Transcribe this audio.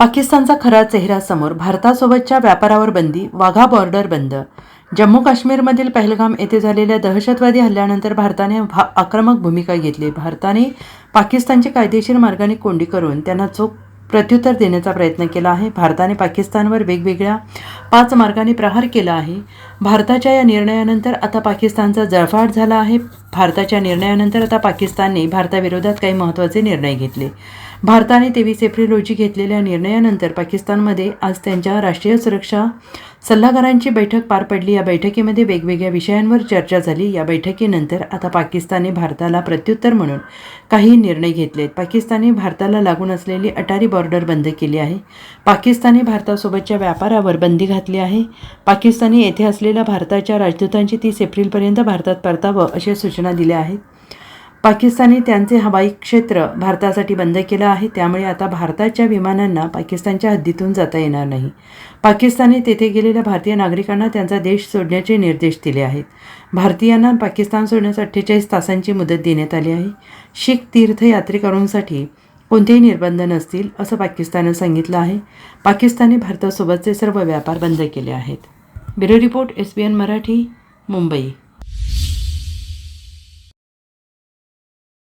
पाकिस्तानचा खरा चेहरा समोर भारतासोबतच्या व्यापारावर बंदी वाघा बॉर्डर बंद. जम्मू काश्मीरमधील पहलगाम येथे झालेल्या दहशतवादी हल्ल्यानंतर भारताने भा आक्रमक भूमिका घेतली. भारताने पाकिस्तानची कायदेशीर मार्गाने कोंडी करून त्यांना चोख प्रत्युत्तर देण्याचा प्रयत्न केला आहे. भारताने पाकिस्तानवर वेगवेगळ्या पाच मार्गाने प्रहार केला आहे. भारताच्या या निर्णयानंतर आता पाकिस्तानचा जळफाट झाला आहे. भारताच्या निर्णयानंतर आता पाकिस्तानने भारताविरोधात काही महत्त्वाचे निर्णय घेतले. भारताने तेवीस एप्रिल रोजी घेतलेल्या निर्णयानंतर पाकिस्तानमध्ये आज त्यांच्या राष्ट्रीय सुरक्षा सल्लागारांची बैठक पार पडली. या बैठकीमध्ये वेगवेगळ्या विषयांवर चर्चा झाली. या बैठकीनंतर आता पाकिस्तानने भारताला प्रत्युत्तर म्हणून काही निर्णय घेतलेत पाकिस्तानने भारताला लागून असलेली अटारी बॉर्डर बंद केली आहे. पाकिस्तानने भारतासोबतच्या व्यापारावर बंदी घातली आहे. पाकिस्तानी येथे असलेल्या भारताच्या राजदूतांची तीस एप्रिलपर्यंत भारतात परतावं अशा सूचना दिल्या आहेत. पाकिस्तानने त्यांचे हवाई क्षेत्र भारतासाठी बंद केलं आहे त्यामुळे आता भारताच्या विमानांना पाकिस्तानच्या हद्दीतून जाता येणार नाही. पाकिस्तानने तेथे गेलेल्या भारतीय नागरिकांना त्यांचा देश सोडण्याचे निर्देश दिले आहेत. भारतीयांना पाकिस्तान सोडण्यास अठ्ठेचाळीस तासांची मुदत देण्यात आली आहे. शीख तीर्थयात्रेकरूंसाठी कोणतेही निर्बंध नसतील असं पाकिस्ताननं सांगितलं आहे. पाकिस्तानने भारतासोबतचे सर्व व्यापार बंद केले आहेत. Bureau report S B N Marathi Mumbai.